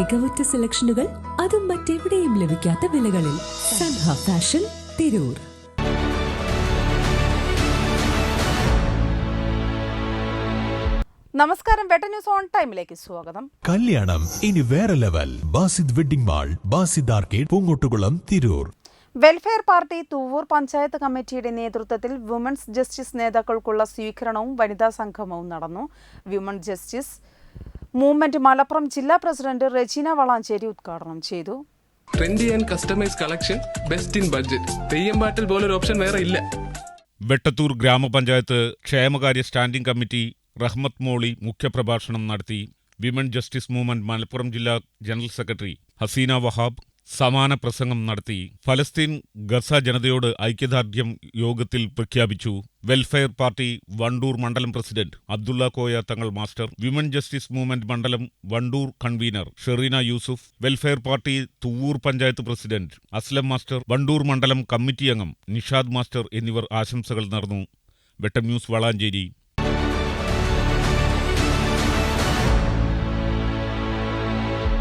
മികവുറ്റ സെലക്ഷനുകൾ അതും മറ്റെവിടെയും ലഭിക്കാത്ത വിലകളിൽ സൻഹ ഫാഷൻ തിരൂർ. നമസ്കാരം വെട്ട ന്യൂസ് ഓൺ ടൈമിലേക്ക് സ്വാഗതം. കല്യാണം ഇനി വേറെ level. Basid wedding mall Basid arcade Poongottukulam Tirur. Welfare party Thuvvur panchayat കമ്മിറ്റിയുടെ നേതൃത്വത്തിൽ വുമൻസ് ജസ്റ്റിസ് നേതാക്കൾക്കുള്ള സ്വീകരണവും വനിതാ സംഗമവും നടന്നു. വിമൺ ജസ്റ്റിസ് മൂവ്മെന്റ് മലപ്പുറം ജില്ലാ പ്രസിഡന്റ് റെജീന വളാഞ്ചേരി ഉദ്ഘാടനം ചെയ്തു. Trendy and customise collection best in budget Theyyam പാട്ടിൽ പോലൊരു ഓപ്ഷൻ വേറെ ഇല്ല. വെട്ടത്തൂർ ഗ്രാമപഞ്ചായത്ത് ക്ഷേമകാര്യ സ്റ്റാൻഡിംഗ് കമ്മിറ്റി റഹ്മത്ത് മോളി മുഖ്യപ്രഭാഷണം നടത്തി വിമൻ ജസ്റ്റിസ് മൂവ്മെന്റ് മലപ്പുറം ജില്ലാ ജനറൽ സെക്രട്ടറി ഹസീന വഹാബ് സമാന പ്രസംഗം നടത്തി ഫലസ്തീൻ ഗസ ജനതയോട് ഐക്യദാർഢ്യം യോഗത്തിൽ പ്രഖ്യാപിച്ചു. വെൽഫെയർ പാർട്ടി വണ്ടൂർ മണ്ഡലം president Abdulla Koya Thangal master. Women justice movement മണ്ഡലം Wandoor convener Shereena Yusuf. Welfare party Thuvvur panchayat president Aslam master. Wandoor മണ്ഡലം കമ്മിറ്റി അംഗം നിഷാദ് മാസ്റ്റർ എന്നിവർ ആശംസകൾ നേർന്നു. വെട്ടം ന്യൂസ് വളാഞ്ചേരി.